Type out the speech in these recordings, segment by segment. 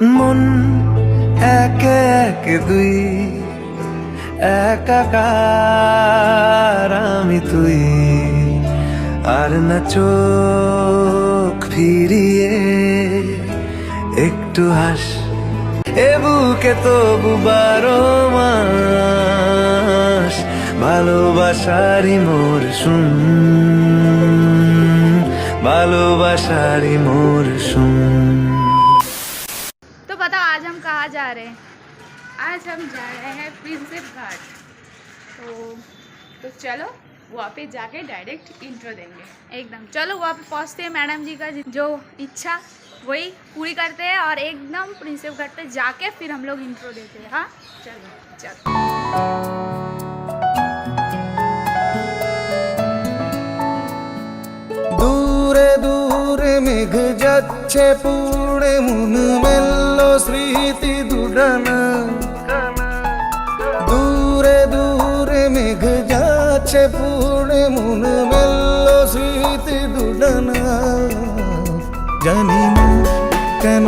মন এক এক দুই, একাকার আমি তুই। আর না চোখ ফিরিয়ে একটু হাস, এ বুকে তবু বারো মাস। ভালোবাসারি মোর শুন ভালোবাসারি মোর শুন कहाँ जा रहे हैं। आज हम जा रहे हैं प्रिंसेप घाट। तो तो चलो वहाँ पे जाके डायरेक्ट इंट्रो देंगे। एकदम। चलो वहाँ पे पहुँचते हैं मैडम जी का जो इच्छा वही पूरी करते हैं और एकदम प्रिंसेप घाट पे जाके फिर हम लोग इंट्रो देते हैं। हाँ? चलो चलो। मेघ जच्छे पूर्ण मुन मिल স্মৃতি দুডানা। দূরে দূরে মেঘ যাচ্ছে পুরে মন মেলল স্মৃতি দুডানা। জানি না কেন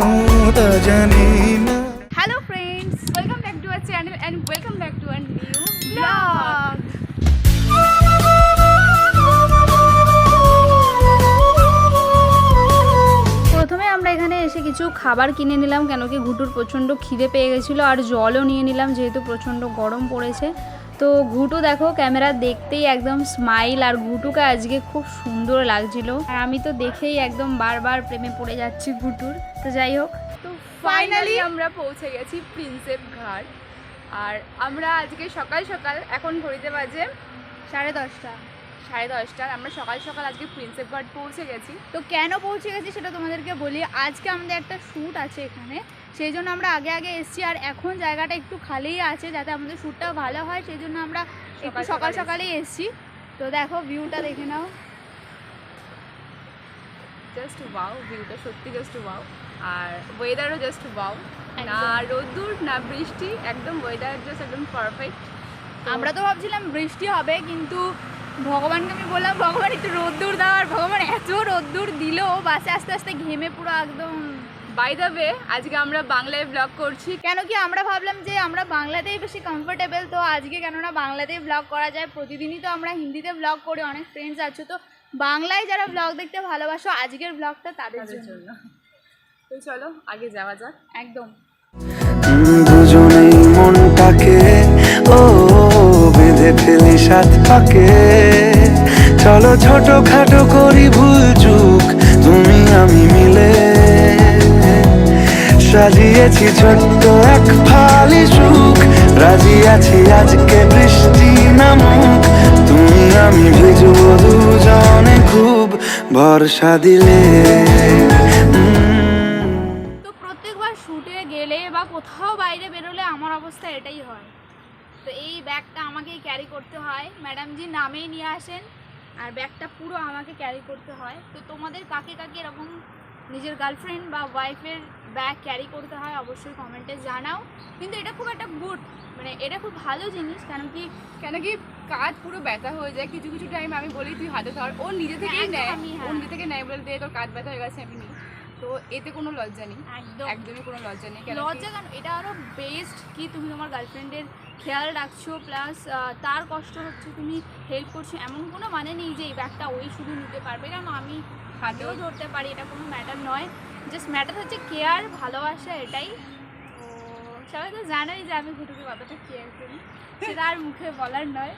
তা জানি না। Hello friends welcome back to our channel and welcome back to our new vlog খাবার কিনে নিলাম কেন কি ঘুটুর প্রচণ্ড খিদে পেয়ে গেছিল আর জলও নিয়ে নিলাম যেহেতু প্রচণ্ড গরম পড়েছে। তো ঘুটু দেখো, ক্যামেরা দেখতেই একদম স্মাইল আর ঘুটুকে আজকে খুব সুন্দর লাগছিল। আর আমি তো দেখেই একদম বারবার প্রেমে পড়ে যাচ্ছি ঘুটুর। তো যাই হোক, তো ফাইনালি আমরা পৌঁছে গেছি প্রিন্সেপ ঘাট। আর আমরা আজকে সকাল সকাল এখন ঘড়িতে বাজে সাড়ে দশটা। সাড়ে দশটার আমরা সকাল সকাল আজকে প্রিন্সেপ ঘাট পৌঁছে গেছি। তো কেন পৌঁছে গেছি সেটা তোমাদেরকে বলি আজকে আমাদের একটা শ্যুট আছে এখানে। সেই জন্য আমরা আগে আগে এসেছি আর এখন জায়গাটা একটু খালিই আছে যাতে আমাদের শ্যুটটা ভালো হয় সেই জন্য আমরা একটু সকাল সকালেই এসেছি। তো দেখো ভিউটা দেখে নাও। জাস্ট ওয়াও ভিউটা সত্যি জাস্ট ওয়াও আর ওয়েদারও জাস্ট ওয়াও না রোদ্দুর না বৃষ্টি একদম ওয়েদার জাস্ট একদম পারফেক্ট আমরা তো ভাবছিলাম বৃষ্টি হবে কিন্তু ভগবানকে আমি বললাম ভগবান একটু রোদ্দুর দাও। আর ভগবান এত রোদ্দুর দিল বাসে আস্তে আস্তে ঘেমে পুরো একদম বাই দ্য ওয়ে আজকে আমরা বাংলায় ব্লগ করছি। কেন কি আমরা ভাবলাম যে আমরা বাংলাতেই বেশি কমফোর্টেবল তো আজকে কেননা বাংলাতেই ব্লগ করা যায়। প্রতিদিনই তো আমরা হিন্দিতে ব্লগ করি অনেক ফ্রেন্ডস আছে। তো বাংলায় যারা ব্লগ দেখতে ভালোবাসো আজকের ব্লগটা তাদের জন্য। তো চলো আগে যাওয়া যাক। একদম। দুজনেই মনটাকে ও বেঁধে ফেলি সাত পাকে। চলো ছোট খাটো করি ভুল চুক, তুমি আমি মিলে। সাজিয়েছি ছোট্ট এক ফালি সুখ, রাজি আছি আজকে বৃষ্টি নামুক। তুমি আমি ভিজবো দুজনে খুব ভরসা দিলে। তো প্রত্যেকবার শুটে গেলে বা কোথাও বাইরে বেরোলে আমার অবস্থা এটাই হয়। তো এই ব্যাগটা আমাকেই ক্যারি করতে হয়। ম্যাডাম ম্যাডামজি নামেই নিয়ে আসেন আর ব্যাগটা পুরো আমাকে ক্যারি করতে হয়। তো তোমাদের কাকে কাকে এরকম নিজের গার্লফ্রেন্ড বা ওয়াইফের ব্যাগ ক্যারি করতে হয় অবশ্যই কমেন্টে জানাও। কিন্তু এটা খুব একটা গুড মানে এটা খুব ভালো জিনিস কেন কি কেন কি কাজ পুরো ব্যথা হয়ে যায়। কিছু কিছু টাইম আমি বলি তুই হাতে ধর। ও নিজে থেকেই নেয়। হ্যাঁ। ও নিজে থেকে নেয় বলে তোর কাজ ব্যথা হয়ে গেছে আমি নিই। তো এতে কোনো লজ্জা নেই। একদম। একদমই কোনো লজ্জা নেই। লজ্জা কেন? এটা আরও বেস্ট কি তুমি তোমার গার্লফ্রেন্ডের খেয়াল রাখছো প্লাস তার কষ্ট হচ্ছে তুমি হেল্প করছ, এমন কোনো মানে নেই যে এই ব্যাগটা ওই শুধু নিতে পারবে। কেন আমি হাতেও ধরতে পারি, এটা কোনো ম্যাটার নয়। জাস্ট ম্যাটার হচ্ছে কেয়ার ভালোবাসা এটাই। সবাই তো জানোই যে আমি ঘুটুকে কতটা কেয়ার করি। সেটা আর মুখে বলার নয়।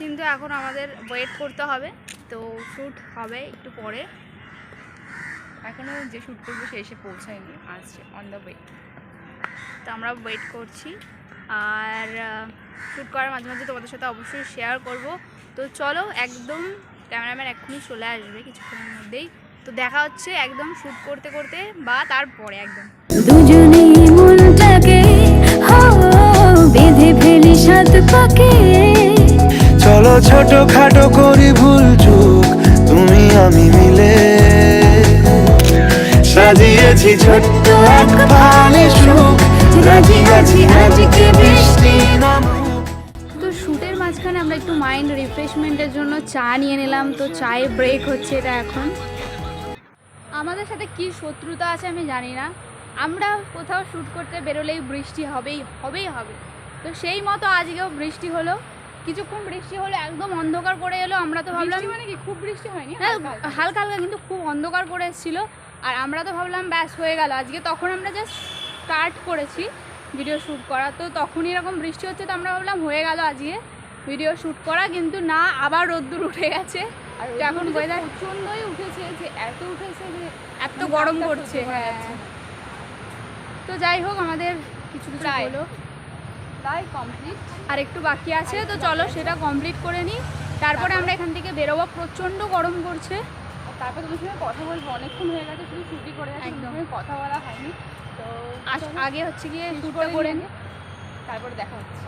কিন্তু এখন আমাদের ওয়েট করতে হবে। তো শ্যুট হবে একটু পরে। এখনও যে শ্যুট করব সে এসে পৌঁছায়নি, আসছে অন দ্য ওয়ে তো আমরা ওয়েট করছি। আর শ্যুট করার মাঝে মাঝে তোমাদের সাথে অবশ্যই শেয়ার করব। তো চলো একদম ক্যামেরাম্যান এখনই চলে আসবে কিছুক্ষণের মধ্যেই। তো দেখা হচ্ছে একদম শ্যুট করতে করতে বা তারপরে একদম। দুজনেই ছোট খাটো করি ভুল চুক তুমি, আমি মিলে। পেয়েছি ছোট্ট এক পালে সুখ রাজি আছি আজকে বৃষ্টি মাঝখানে আমরা একটু মাইন্ড রিফ্রেশমেন্টের জন্য চা নিয়ে নিলাম, তো চায়ে ব্রেক হচ্ছে এটা এখন। আমাদের সাথে কি শত্রুতা আছে আমি জানি না। আমরা কোথাও শ্যুট করতে বেরোলেই বৃষ্টি হবেই হবেই হবে। তো সেই মতো আজকেও বৃষ্টি হলো। কিছুক্ষণ বৃষ্টি হলো একদম অন্ধকার করে এলো আমরা তো ভাবলাম মানে কি? খুব বৃষ্টি হয়নি? হ্যাঁ হালকা হালকা। কিন্তু খুব অন্ধকার করে এসেছিল। আর আমরা তো ভাবলাম ব্যাস হয়ে গেল। আজকে তখন আমরা জাস্ট স্টার্ট করেছি ভিডিও শ্যুট করা। তো তখনই এরকম বৃষ্টি হচ্ছে তো আমরা ভাবলাম হয়ে গেল আজকে ভিডিও শ্যুট করা। কিন্তু না আবার রোদ্দুর উঠে গেছে। আর এখন weather- প্রচন্ডই উঠেছে যে এত উঠেছে যে এত গরম করছে হ্যাঁ। তো যাই হোক আমাদের কিছু কিছু হলো। তাই কমপ্লিট আর একটু বাকি আছে তো চলো সেটা কমপ্লিট করে নিই। তারপরে আমরা এখান থেকে বেরোবো। প্রচণ্ড গরম করছে তারপর তোমার সঙ্গে কথা বলব। অনেকক্ষণ হয়ে গেছে শুধু ছুটি করে একদম। কথা বলা হয়নি। তো আগে হচ্ছে গিয়ে শেষ শ্যুটটা করে নিই। তারপরে দেখা হচ্ছে।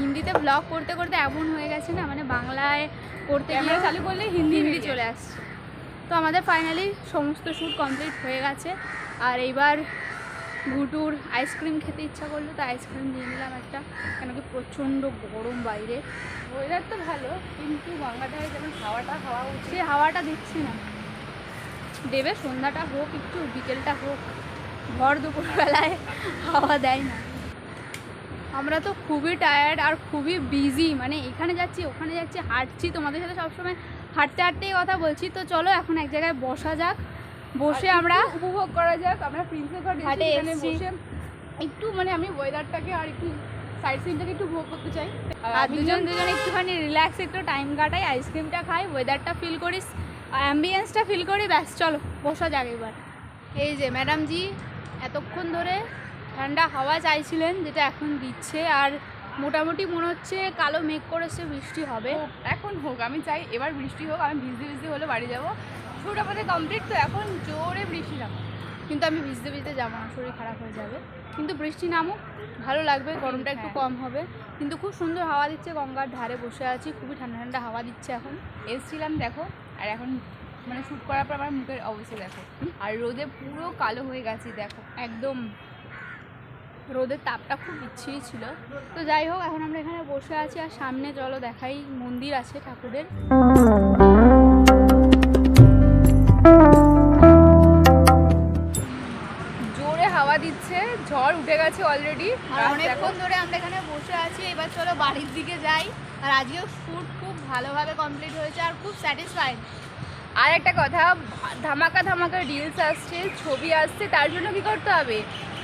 হিন্দিতে ব্লগ করতে করতে এমন হয়ে গেছে না মানে বাংলায় করতে গিয়ে চালু করলে হিন্দি হিন্দি চলে আসছে। তো আমাদের ফাইনালি সমস্ত শ্যুট কমপ্লিট হয়ে গেছে। আর এইবার ঘুটুর আইসক্রিম খেতে ইচ্ছা করল, তো আইসক্রিম দিয়ে নিলাম একটা, কেন কি প্রচণ্ড গরম বাইরে। ওয়েদার তো ভালো, কিন্তু গঙ্গাধারে যেমন হাওয়াটা, হাওয়া উঠছে, হাওয়াটা দিচ্ছে না। দেবে, সন্ধ্যাটা হোক একটু, বিকেলটা হোক, ভর দুপুরবেলায় হাওয়া দেয় না। আমরা তো খুবই টায়ার্ড আর খুবই বিজি মানে এখানে যাচ্ছি, ওখানে যাচ্ছি, হাঁটছি, তোমাদের সাথে সবসময় হাঁটতে, হাঁটতেই কথা বলছি, তো চলো এখন এক জায়গায় বসা যাক। বসে আমরা উপভোগ করা যাক আমরা প্রিন্সেস ঘাট এখানে বসে একটু মানে আমি ওয়েদারটাকে আর একটু সাইড সিনটাকে একটু উপভোগ করতে চাই। আর দুজন দুজন একটুখানি রিল্যাক্স একটু টাইম কাটাই আইসক্রিমটা খাই ওয়েদারটা ফিল করিস অ্যাম্বিয়েন্সটা ফিল করি ব্যাস চলো বসা যাক এবার। এই যে ম্যাডাম জি এতক্ষণ ধরে ঠান্ডা হাওয়া চাইছিলেন যেটা এখন দিচ্ছে আর মোটামুটি মনে হচ্ছে কালো মেঘ করেছে বৃষ্টি হবে। এখন হোক আমি চাই এবার বৃষ্টি হোক আমি ভিজতে ভিজতে হলে বাড়ি যাব। শুট আমাদের কমপ্লিট তো এখন জোরে বৃষ্টি নামো কিন্তু আমি ভিজতে ভিজতে যাব না শরীর খারাপ হয়ে যাবে। কিন্তু বৃষ্টি নামুক ভালো লাগবে গরমটা একটু হ্যাঁ। কম হবে। কিন্তু খুব সুন্দর হাওয়া দিচ্ছে গঙ্গার ধারে বসে আছি খুবই ঠান্ডা ঠান্ডা হাওয়া দিচ্ছে এখন। এসছিলাম দেখো আর এখন মানে শ্যুট করার পর আমার মুখের অবস্থা দেখো। আর রোদে পুরো কালো হয়ে গেছে দেখো একদম। রোদের তাপটা খুব বিচ্ছিরি ছিল। তো যাই হোক এখন আমরা এখানে বসে আছি আর সামনে চলো দেখাই মন্দির আছে ঠাকুরের। ঝড় উঠে গেছে অলরেডি অনেকক্ষণ ধরে আমরা এখানে বসে আছি। এবার চলো বাড়ির দিকে যাই। আর আজকেও ফুড খুব ভালোভাবে কমপ্লিট হয়েছে আর খুব স্যাটিসফাইড আর একটা কথা ধামাকা ধামাকা রিলস আসছে ছবি আসছে তার জন্য কি করতে হবে?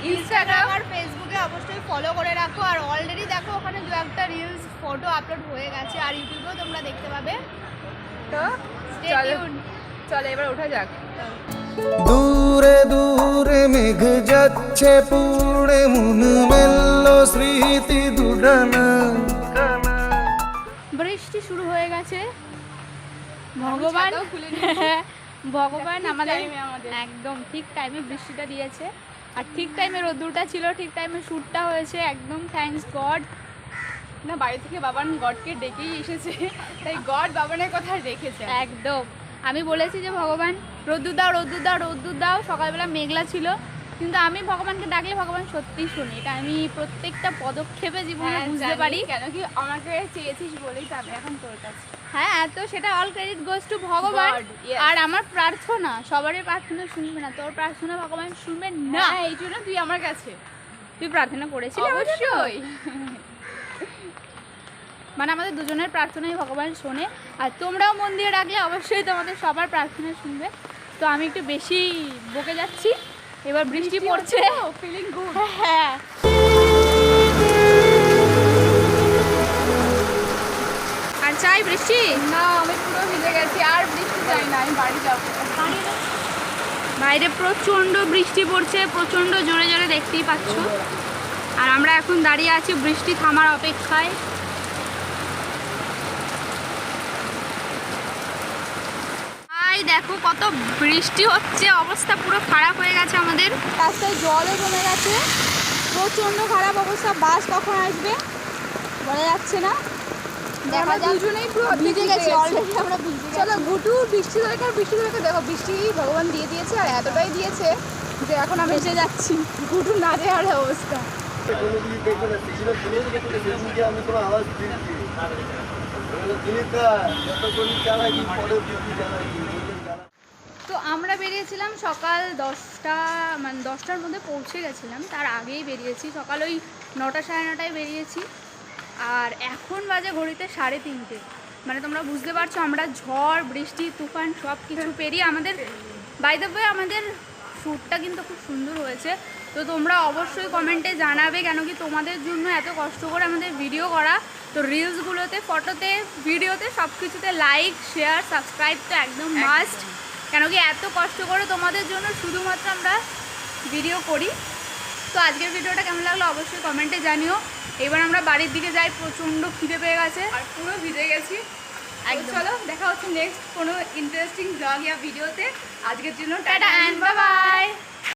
ইনস্টাগ্রাম আর ফেসবুকে অবশ্যই ফলো করে রাখো। আর অলরেডি দেখো ওখানে দু একটা রিলস ফটো আপলোড হয়ে গেছে। আর ইউটিউবেও তোমরা দেখতে পাবে। তো চলো চলো এবার ওঠা যাক। দূরে দূরে পুড়ে মন মেলল স্মৃতি দুডানা বৃষ্টি শুরু হয়ে গেছে। ভগবান ভগবান আমাদের। একদম ঠিক টাইমে বৃষ্টিটা দিয়েছে। আর ঠিক টাইমে রোদ্দুরটা ছিল ঠিক টাইমে শ্যুটটা হয়েছে একদম থ্যাঙ্কস গড না বাড়ি থেকে বাবান গডকে ডেকেই এসেছে তাই গড বাবানের কথা রেখেছে। একদম। আমি বলেছি যে ভগবান রোদ্দুর দাও রোদ্দুর দাও রোদ্দুর দাও। সকালবেলা মেঘলা ছিল কিন্তু আমি ভগবানকে ডাকলে ভগবান সত্যি শুনি। এটা আমি প্রত্যেকটা পদক্ষেপে জীবনে হ্যাঁ, বুঝতে পারি। কেন কি আমাকে চেয়েছিস বলেই তো আমি এখন তোর কাছে। হ্যাঁ তো সেটা অল ক্রেডিট গোজ টু ভগবান। আর আমার প্রার্থনা সবারই প্রার্থনা শুনবে না। তোর প্রার্থনা ভগবান শুনবে না। না এই জন্য তুই আমার কাছে। তুই প্রার্থনা জন্য? অবশ্যই। মানে আমাদের দুজনের প্রার্থনাই ভগবান শোনে। আর তোমরাও মন দিয়ে ডাকলে অবশ্যই তোমাদের সবার প্রার্থনা শুনবে। তো আমি একটু বেশি বকে যাচ্ছি। এবার বৃষ্টি পড়ছে। ফিলিং গুড হ্যাঁ। আর চাই বৃষ্টি? না আমি পুরো ভিজে গেছি আর বৃষ্টি চাই না আমি বাড়ি যাব। বাইরে প্রচণ্ড বৃষ্টি পড়ছে প্রচণ্ড জোরে জোরে দেখতেই পাচ্ছ। আর আমরা এখন দাঁড়িয়ে আছি বৃষ্টি থামার অপেক্ষায়। ভাই দেখো কত বৃষ্টি হচ্ছে অবস্থা পুরো খারাপ হয়ে গেছে আমাদের। রাস্তায় জলও জমে গেছে। প্রচণ্ড খারাপ অবস্থা বাস কখন আসবে? বলা যাচ্ছে না। দেখা দুজনেই পুরো ভিজে গেছি অলরেডি আমরা ভিজে চলো গুটু বৃষ্টি দরকার বৃষ্টি দরকার দেখো বৃষ্টি ভগবান দিয়ে দিয়েছে আর এতটাই দিয়েছে যে এখন আমি এসে যাচ্ছি। ঘুটু না দেওয়ার অবস্থা। তো আমরা বেরিয়েছিলাম সকাল দশটা মানে দশটার মধ্যে পৌঁছে গেছিলাম। তার আগেই বেরিয়েছি। সকাল ওই নটা সাড়ে নটায় বেরিয়েছি। আর এখন বাজে ঘড়িতে সাড়ে তিনটে। মানে তোমরা বুঝতে পারছ আমরা ঝড় বৃষ্টি তুফান সব কিছু পেরিয়ে আমাদের বাইদে আমাদের শ্যুটটা কিন্তু খুব সুন্দর হয়েছে। তো তোমরা অবশ্যই কমেন্টে জানাবে কেন কি তোমাদের জন্য এত কষ্ট করে আমাদের ভিডিও করা। তো রিলসগুলোতে ফটোতে ভিডিওতে সব কিছুতে লাইক শেয়ার সাবস্ক্রাইব তো একদম মাস্ট কেন কি এত কষ্ট করে তোমাদের জন্য শুধুমাত্র আমরা ভিডিও করি? তো আজকের ভিডিওটা কেমন লাগল অবশ্যই কমেন্টে জানিও। এবার আমরা বাড়ির দিকে যাই প্রচণ্ড খিদে পেয়ে গেছে। আর পুরো ভিজে গেছি। একদম। চলো দেখা হচ্ছে নেক্সট কোনো ইন্টারেস্টিং ব্লগ ইয়া ভিডিওতে আজকের জন্য টাটা অ্যান্ড বাবা